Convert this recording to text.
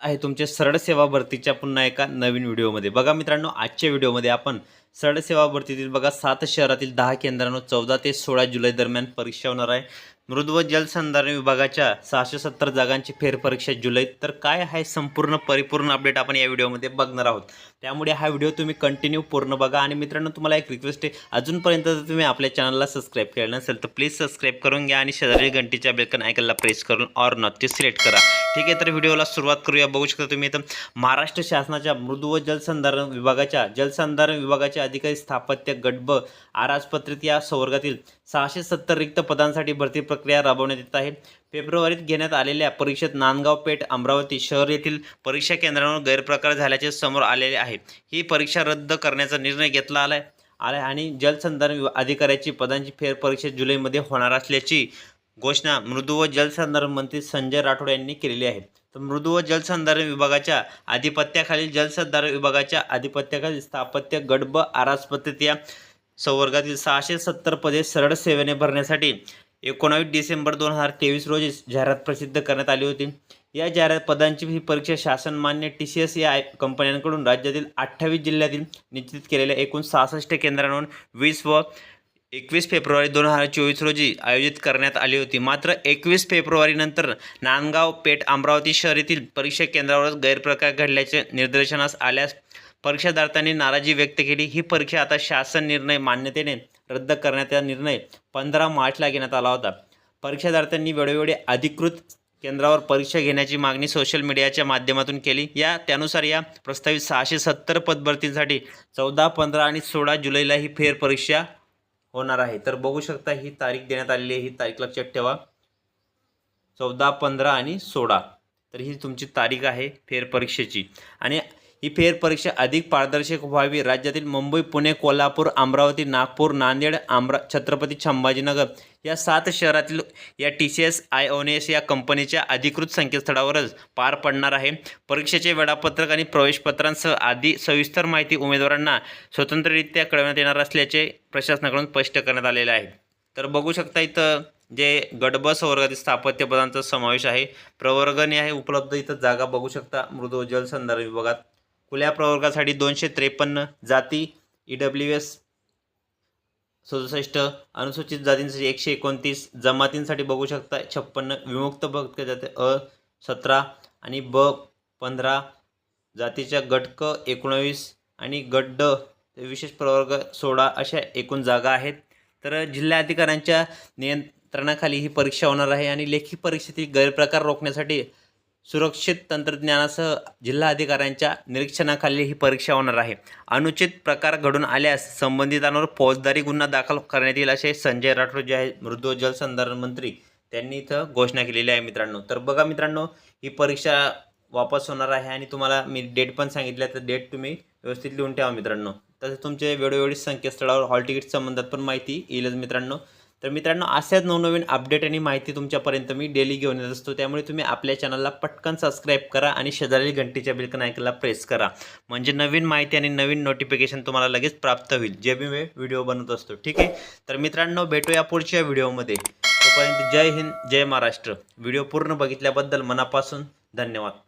आहे तुमच्या सरळ सेवा भरतीच्या पुन्हा एका नवीन व्हिडिओमध्ये. बघा मित्रांनो आजच्या व्हिडिओमध्ये आपण सरळ सेवा भरतीतील बघा सात शहरातील दहा केंद्रांवर चौदा ते सोळा जुलै दरम्यान परीक्षा होणार आहे. मृद व जलसंधारण विभागाच्या सहाशे सत्तर जागांची फेरपरीक्षा जुलैत तर काय आहे संपूर्ण परिपूर्ण अपडेट आपण या व्हिडिओमध्ये बघणार आहोत. त्यामुळे हा व्हिडिओ तुम्ही कंटिन्यू पूर्ण बघा. आणि मित्रांनो तुम्हाला एक रिक्वेस्ट आहे. अजूनपर्यंत जर तुम्ही आपल्या चॅनलला सबस्क्राईब केलं नसेल तर प्लीज सबस्क्राईब करून घ्या आणि शेजारी घंटीच्या बेलकन ऐकायला प्रेस करून ऑर नॉट ते सिलेक्ट करा. ठीक आहे तर व्हिडिओला सुरुवात करूया. बघू शकता तुम्ही इथं महाराष्ट्र शासनाच्या मृदू व जलसंधारण विभागाच्या जलसंधारण विभागाचे अधिकारी स्थापत्य गटब आराजपत्रित या संवर्गातील सहाशे सत्तर रिक्त पदांसाठी भरती प्रक्रिया राबवण्यात येत आहे. फेब्रुवारीत घेण्यात आलेल्या परीक्षेत नांदगाव पेठ अमरावती शहर येथील परीक्षा केंद्रांवर गैरप्रकार झाल्याचे समोर आलेले आहे. ही परीक्षा रद्द करण्याचा निर्णय घेतला आला आहे आणि जलसंधारण अधिकाऱ्याची पदांची फेरपरीक्षा जुलैमध्ये होणार असल्याची घोषणा मृदू व जलसंधारण मंत्री संजय राठोड यांनी केलेली आहे. तर मृदू व जलसंधारण विभागाच्या आधिपत्याखालील जलसंधारण विभागाच्या आधिपत्याखालील स्थापत्य गडब आरासपत्रित या संवर्गातील सहाशे सत्तर पदे सरळ सेवेने भरण्यासाठी एकोणावीस डिसेंबर दोन हजार तेवीस रोजी जाहिरात प्रसिद्ध करण्यात आली होती. या जाहिरात पदांची ही परीक्षा शासन मान्य टी सी एस या आय- कंपन्यांकडून राज्यातील अठ्ठावीस जिल्ह्यातील निश्चित केलेल्या एकूण सहासष्ट केंद्रांवरून वीस व एकवीस फेब्रुवारी दोन हजार चोवीस रोजी आयोजित करण्यात आली होती. मात्र एकवीस फेब्रुवारीनंतर नांदगाव पेठ अमरावती शहर येथील परीक्षा केंद्रावरच गैरप्रकार घडल्याचे निदर्शनास आल्यास परीक्षार्थ्यांनी नाराजी व्यक्त केली. ही परीक्षा आता शासन निर्णय मान्यतेने रद्द करण्याचा निर्णय पंधरा मार्चला घेण्यात आला होता. परीक्षार्थ्यांनी वेळोवेळी अधिकृत केंद्रावर परीक्षा घेण्याची मागणी सोशल मीडियाच्या माध्यमातून केली. या त्यानुसार या प्रस्तावित सहाशे सत्तर पदभरतींसाठी चौदा पंधरा आणि सोळा जुलैला ही फेरपरीक्षा होणार आहे. तर बघू शकता ही तारीख देण्यात आलेली आहे. ही तारीख लक्षात ठेवा. चौदा पंधरा आणि सोळा. तर ही तुमची तारीख आहे फेरपरीक्षेची. आणि ही फेरपरीक्षा अधिक पारदर्शक व्हावी. राज्यातील मुंबई पुणे कोल्हापूर अमरावती नागपूर नांदेड आमरा छत्रपती संभाजीनगर या सात शहरातील या T C S iON S या कंपनीच्या अधिकृत संकेतस्थळावरच पार पडणार आहे. परीक्षेचे वेळापत्रक आणि प्रवेशपत्रांसह आदी सविस्तर माहिती उमेदवारांना स्वतंत्ररित्या कळवण्यात येणार असल्याचे प्रशासनाकडून स्पष्ट करण्यात आलेले आहे. तर बघू शकता इथं जे गडब वर्गातील स्थापत्य पदांचा समावेश आहे प्रवर्गणी आहे उपलब्ध इथं जागा बघू शकता मृदू जलसंधारण विभागात. खुल्या प्रवर्गासाठी दोनशे त्रेपन्न जाती ई डब्ल्यू एस सदुसष्ट अनुसूचित जातींसाठी एकशे एकोणतीस जमातींसाठी बघू शकता छप्पन्न विमुक्त बघ जाते अ सतरा आणि ब पंधरा जातीच्या गट क एकोणावीस आणि गट ड विशेष प्रवर्ग सोळा अशा एकूण जागा आहेत. तर जिल्हा अधिकाऱ्यांच्या नियंत्रणाखाली ही परीक्षा होणार आहे आणि लेखी परीक्षेतील गैरप्रकार रोखण्यासाठी सुरक्षित तंत्रज्ञानासह जिल्हा अधिकाऱ्यांच्या निरीक्षणाखाली ही परीक्षा होणार आहे. अनुचित प्रकार घडून आल्यास संबंधितांवर फौजदारी गुन्हा दाखल करण्यात येईल असे संजय राठोड जे आहे मृदू जलसंधारण मंत्री त्यांनी इथं घोषणा केलेली आहे मित्रांनो. तर बघा मित्रांनो ही परीक्षा वापस होणार आहे आणि तुम्हाला मी डेट पण सांगितल्या तर डेट तुम्ही व्यवस्थित लिहून ठेवा मित्रांनो. तसेच तुमचे वेळोवेळी संकेतस्थळावर हॉल तिकीट संबंधात पण माहिती येईलच मित्रांनो. तर मित्रांनो अशाच नवनवीन अपडेट आणि माहिती तुमच्यापर्यंत मी डेली घेऊन येत असतो. त्यामुळे तुम्ही आपल्या चॅनलला पटकन सबस्क्राईब करा आणि शेजारी घंटीच्या बिलकन ऐकायला प्रेस करा. म्हणजे नवीन माहिती आणि नवीन नोटिफिकेशन तुम्हाला लगेच प्राप्त होईल. जे मी व्हिडिओ बनवत असतो. ठीक आहे? तर मित्रांनो भेटूया पुढच्या व्हिडिओमध्ये तोपर्यंत जय हिंद जय महाराष्ट्र. व्हिडिओ पूर्ण बघितल्याबद्दल मनापासून धन्यवाद.